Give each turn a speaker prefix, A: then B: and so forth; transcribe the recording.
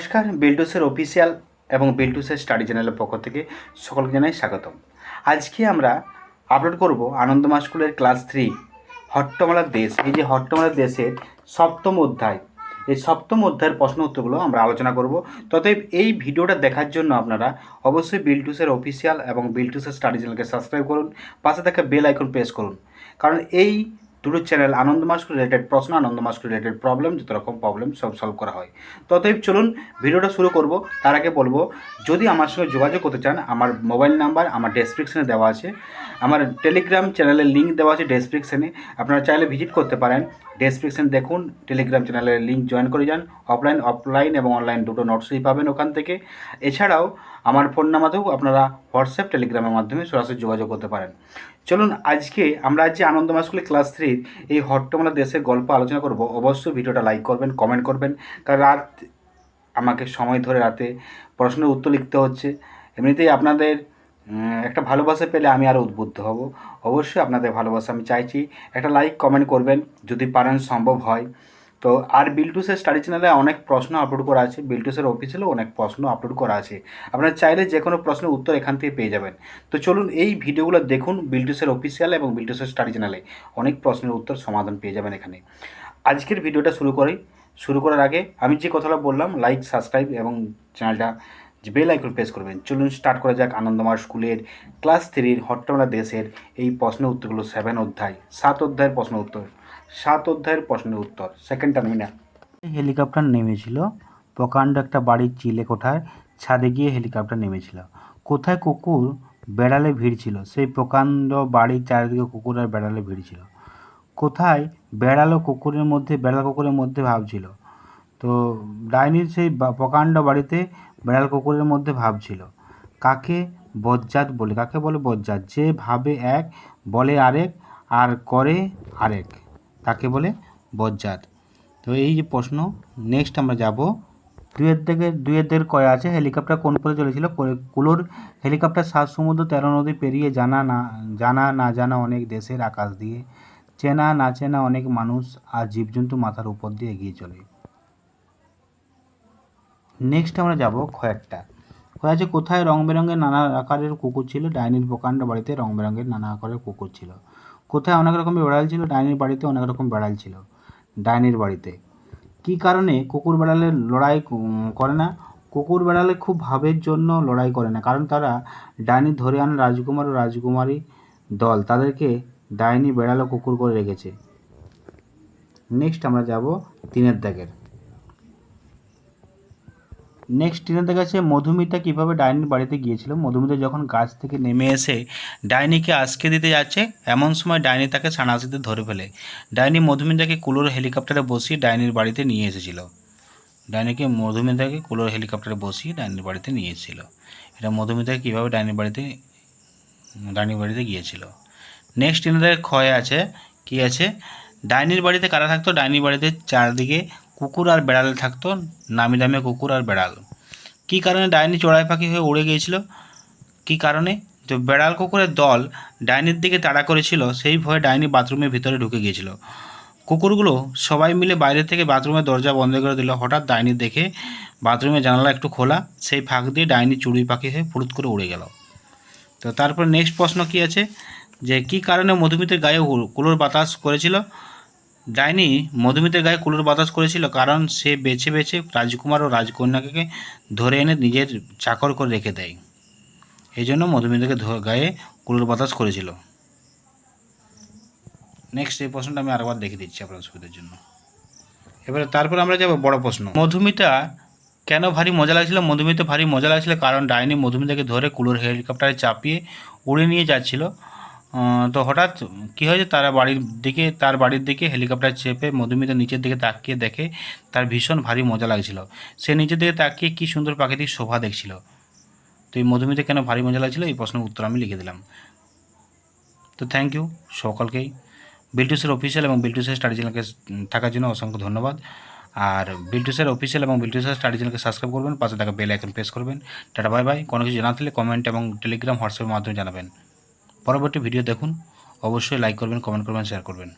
A: নমস্কার বিল্টুসের অফিসিয়াল এবং বিল্টুসের স্টাডি চ্যানেলের পক্ষ থেকে সকলকে জানাই স্বাগতম। আজকে আমরা আপলোড করব আনন্দমা স্কুলের ক্লাস থ্রি হট্টমালার দেশ। এই যে হট্টমালার দেশের সপ্তম অধ্যায়, এই সপ্তম অধ্যায়ের প্রশ্ন উত্তরগুলো আমরা আলোচনা করব। ততএব এই ভিডিওটা দেখার জন্য আপনারা অবশ্যই বিল্টুসের অফিসিয়াল এবং বিল্টুসের স্টাডি চ্যানেলকে সাবস্ক্রাইব করুন, পাশে থাকা বেল আইকন প্রেস করুন। কারণ এই দুটো চ্যানেল আনন্দ মাস্ক রিলেটেড প্রশ্ন আনন্দ মাস্ক রিলেটেড প্রবলেম যত রকম প্রবলেম সব সলভ করা হয় ততএব চলুন ভিডিওটা শুরু করব তার আগে বলব যদি আমার সঙ্গে যোগাযোগ করতে চান আমার মোবাইল নাম্বার আমার ডেসক্রিপশনে দেওয়া আছে আমার টেলিগ্রাম চ্যানেলের লিঙ্ক দেওয়া আছে ডেসক্রিপশনে আপনারা চাইলে ভিজিট করতে পারেন ডেসক্রিপশন দেখুন টেলিগ্রাম চ্যানেলের লিঙ্ক জয়েন করে যান অফলাইন অফলাইন এবং অনলাইন দুটো নোটসই পাবেন ওখান থেকে। এছাড়াও আমার ফোন নামাতেও আপনারা হোয়াটসঅ্যাপ টেলিগ্রামের মাধ্যমে সরাসরি যোগাযোগ করতে পারেন। চলুন, আজকে আমরা আজকে আনন্দমা স্কুলে ক্লাস থ্রির এই হট্টমালা দেশের গল্প আলোচনা করব। অবশ্যই ভিডিওটা লাইক করবেন কমেন্ট করবেন, কারণ রাত আমাকে সময় ধরে রাতে প্রশ্নের উত্তর লিখতে হচ্ছে। এমনিতেই আপনাদের একটা ভালোবাসা পেলে আমি আরও উদ্বুদ্ধ হব। অবশ্যই আপনাদের ভালোবাসা আমি চাইছি। একটা লাইক কমেন্ট করবেন যদি পারেন সম্ভব হয়। তো আর বিল্টুসের স্টাডি চ্যানেলে অনেক প্রশ্ন আপলোড করা আছে। বিল্টুসের অফিসিয়ালেও অনেক প্রশ্ন আপলোড করা আছে। আপনারা চাইলে যে কোনো প্রশ্নের উত্তর এখান থেকে পেয়ে যাবেন। তো চলুন এই ভিডিওগুলো দেখুন বিল্টুসের অফিসিয়াল এবং বিল্টুসের স্টাডি চ্যানেলে অনেক প্রশ্নের উত্তর সমাধান পেয়ে যাবেন এখানে। আজকের ভিডিওটা শুরু করি। শুরু করার আগে আমি যে কথাটা বললাম লাইক সাবস্ক্রাইব এবং চ্যানেলটা যে বেল আইকন প্রেস করবেন। চলুন স্টার্ট করা যাক আনন্দমার স্কুলের ক্লাস থ্রির হট্টমালা দেশের এই প্রশ্নের উত্তরগুলো সেভেন অধ্যায়, সাত অধ্যায়ের প্রশ্ন উত্তর, সাত অধ্যায়ের প্রশ্নের উত্তর সেকেন্ড টার্মিনাল
B: হেলিকপ্টার নেমেছিল, প্রকাণ্ড একটা বাড়ির চিলে কোঠায় ছাদে গিয়ে হেলিকপ্টার নেমেছিল। কোথায় কুকুর বেড়ালে ভিড় ছিল? সেই প্রকাণ্ড বাড়ির চারিদিকে কুকুর আর বেড়ালে ভিড় ছিল। কোথায় বেড়ালো কুকুরের মধ্যে, বেড়াল কুকুরের মধ্যে ভাবছিল তো ডাইনির সেই প্রকাণ্ড বাড়িতে বেড়াল কুকুরের মধ্যে ভাবছিল কাকে বজ্জাত বলে, কাকে বলে বজ্জাত? যে ভাবে এক, বলে আরেক, আর করে আরেক। তাকে বলে? বজ্জাত। তো এই যে প্রশ্ন নেক্সট আমরা যাব। দুয়ের থেকে দুয়ের দিকে কয়ে আছে? হেলিকপ্টার কোন পথে চলেছিল? কুলোর হেলিকপ্টার সাত সমুদ্র, তেরো নদী পেরিয়ে জানা না জানা না জানা অনেক দেশের আকাশ দিয়ে। চেনা না চেনা অনেক মানুষ আর জীবজন্তু মাথার উপর দিয়ে এগিয়ে চলে। নেক্সট আমরা যাব খয়েরটা কয়ে আছে কোথায়? রং বেরঙের নানা আকারের কুকুর ছিল। ডাইনির প্রকাণ্ড বাড়িতে রং বেরঙের নানা আকারের কুকুর ছিল। কোথায়? অনেক রকমের বেড়াল ছিল। ডাইনির বাড়িতে অনেক রকম বেড়াল ছিল। ডাইনির বাড়িতে। কী কারণে? কুকুর বেড়ালের লড়াই করে না। কুকুর বেড়ালে খুব ভাবের জন্য লড়াই করে না। কারণ তারা ডাইনি ধরে আনা রাজকুমার ও রাজকুমারী দল। তাদেরকে ডাইনি বেড়ালো কুকুর করে রেখেছে। নেক্সট আমরা যাব তিনের দাগের নেক্সট টিনের দেখা যাচ্ছে মধুমিতা কীভাবে ডাইনির বাড়িতে গিয়েছিল। মধুমিতা যখন গাছ থেকে নেমে এসে ডাইনিকে আজকে দিতে যাচ্ছে, এমন সময় ডাইনি তাকে সানাসিতে ধরে ফেলে। ডাইনি মধুমিতাকে কুলোর হেলিকপ্টারে বসিয়ে ডাইনির বাড়িতে নিয়ে এসেছিল। ডাইনিকে মধুমিতাকে কুলোর হেলিকপ্টারে বসিয়ে ডাইনির বাড়িতে নিয়ে এসেছিল। এটা মধুমিতাকে কীভাবে ডাইনির বাড়িতে ডাইনির বাড়িতে গিয়েছিল। নেক্সট টিনের ক্ষয় আছে, কি আছে? ডাইনির বাড়িতে কারা থাকতো? ডাইনির বাড়িতে চারদিকে কুকুর আর বেড়াল থাকতো, নামি দামে কুকুর আর বেড়াল। কী কারণে ডাইনি চড়াই পাখি হয়ে উড়ে গিয়েছিল? কী কারণে? তো বেড়াল কুকুরের দল ডাইনির দিকে তাড়া করেছিল, সেই ভয়ে ডাইনি বাথরুমের ভিতরে ঢুকে গিয়েছিল। কুকুরগুলো সবাই মিলে বাইরে থেকে বাথরুমের দরজা বন্ধ করে দিল। হঠাৎ ডাইনি দেখে বাথরুমের জানালা একটু খোলা, সেই ফাঁক দিয়ে ডাইনি চড়ুই পাখি হয়ে ফুরুত করে উড়ে গেল। তো তারপর নেক্সট প্রশ্ন কি আছে? যে কী কারণে মধুমিতের গায়ে কুলোর বাতাস করেছিল? ডাইনি মধুমিতের গায়ে কুলোর বাতাস করেছিল কারণ সে বেছে বেছে রাজকুমার ও রাজকন্যাকে ধরে এনে নিজের চাকর করে রেখে দেয়। এই জন্য মধুমিতাকে গায়ে কুলোর বাতাস করেছিল। নেক্সট এই প্রশ্নটা আমি আরেকবার দেখে দিচ্ছি আপনার সুবিধার জন্য। এবারে তারপর আমরা যাব বড় প্রশ্ন। মধুমিতা কেন ভারী মজা লাগছিল? মধুমিতা ভারী মজা লাগছিল কারণ ডাইনি মধুমিতাকে ধরে কুলোর হেলিকপ্টারে চাপিয়ে উড়ে নিয়ে যাচ্ছিল। তো হঠাৎ কী হয়েছে তারা বাড়ির দিকে, তার বাড়ির দিকে হেলিকপ্টার চেপে মধুমিতা নিচের দিকে তাকিয়ে দেখে তার ভীষণ ভারী মজা লাগছিল। সে নিচের দিকে তাকিয়ে কী সুন্দর প্রাকৃতিক শোভা দেখছিল। তো এই মধুমিতা কেন ভারী মজা লাগছিল? এই প্রশ্নের উত্তর আমি লিখে দিলাম। তো থ্যাংক ইউ সকলকেই। বিল্টুসের অফিসিয়াল এবং বিল্টুসের স্টাডি চ্যানেলকে থাকার জন্য অসংখ্য ধন্যবাদ। আর বিলটুসের অফিসিয়াল এবং বিল্টুসের স্টাডি চ্যানেলকে সাবস্ক্রাইব করবেন, পাশে থাকা বেল আইকন প্রেস করবেন। টাটা বাই বাই কোনো কিছু জানাতে হলে কমেন্ট এবং টেলিগ্রাম হোয়াটসঅ্যাপের মাধ্যমে জানাবেন। পরবর্তী ভিডিও দেখুন। অবশ্যই লাইক করবেন কমেন্ট করবেন শেয়ার করবেন।